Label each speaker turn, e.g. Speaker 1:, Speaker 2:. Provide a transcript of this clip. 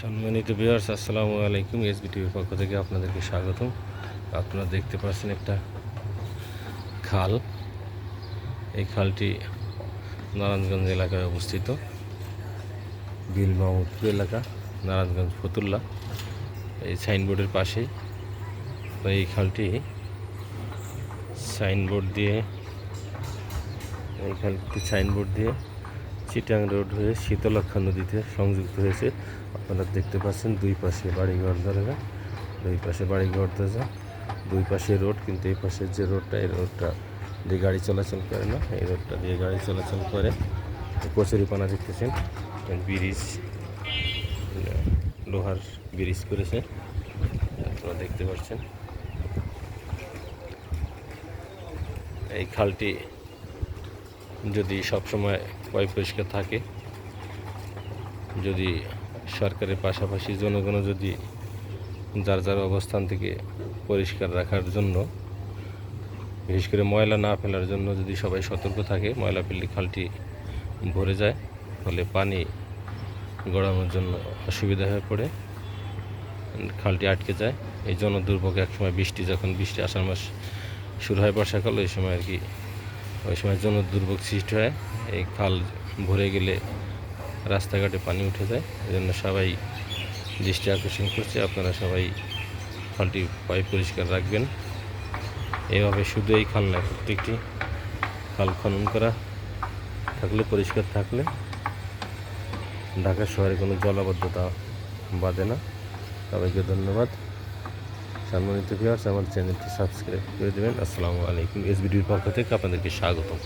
Speaker 1: সম্মানিত বিহার্স আসসালামু আলাইকুম। এস টিভির পক্ষ থেকে আপনাদেরকে স্বাগতম। আপনারা দেখতে পাচ্ছেন একটা খাল। এই খালটি নারায়ণগঞ্জ এলাকায় অবস্থিত। বিল মাহমুদপুর এলাকা, নারায়ণগঞ্জ ফতুল্লা। এই সাইনবোর্ডের পাশেই এই খালটি সাইনবোর্ড দিয়ে, এই খালটি সাইনবোর্ড দিয়ে চিটাং রোড হয়ে শীতলক্ষা নদীতে সংযুক্ত হয়েছে। আপনারা দেখতে পাচ্ছেন দুই পাশে বাড়িঘর ধরেরা দুই পাশে বাড়িঘর ধরেছে দুই পাশে রোড, কিন্তু এই পাশে যে রোডটা, এই রোডটা দিয়ে গাড়ি চলাচল করে না, এই রোডটা দিয়ে গাড়ি চলাচল করে। কচুরিপানা দেখতেছেন ব্রিজ, লোহার ব্রিজ করেছে, আপনারা দেখতে পাচ্ছেন। এই খালটি যদি সবসময় পয় পরিষ্কার থাকে, যদি সরকারের পাশাপাশি জনগণও যদি যার যার অবস্থান থেকে পরিষ্কার রাখার জন্য, বিশেষ করে ময়লা না ফেলার জন্য যদি সবাই সতর্ক থাকে, ময়লা ফেললে খালটি ভরে যায়, ফলে পানি গড়ানোর জন্য অসুবিধা হয়ে পড়ে, খালটি আটকে যায়। এই জন্য দুর্ভোগ একসময় বৃষ্টি, যখন বৃষ্টি আষাঢ় মাস শুরু হয় বর্ষাকাল, ওই সময় আর কি ওই সময় জন্য দুর্ভোগ সৃষ্টি হয়। এই খাল ভরে গেলে রাস্তাঘাটে পানি উঠে যায়। এই জন্য সবাই দৃষ্টি আকর্ষণ করছে। আপনারা সবাই খালটি পাইপ পরিষ্কার রাখবেন। এভাবে শুধু এই খাল নয় প্রত্যেকটি খাল খনন করা থাকলে, পরিষ্কার থাকলে ঢাকা শহরে কোনো জলাবদ্ধতা বাঁধে না। সবাইকে ধন্যবাদ। সম্মানিত ভিউয়ার্স আমার চ্যানেলটি সাবস্ক্রাইব করে দেবেন। আসসালামু আলাইকুম। এস ভিডিওর পক্ষ থেকে আপনাদেরকে স্বাগতম।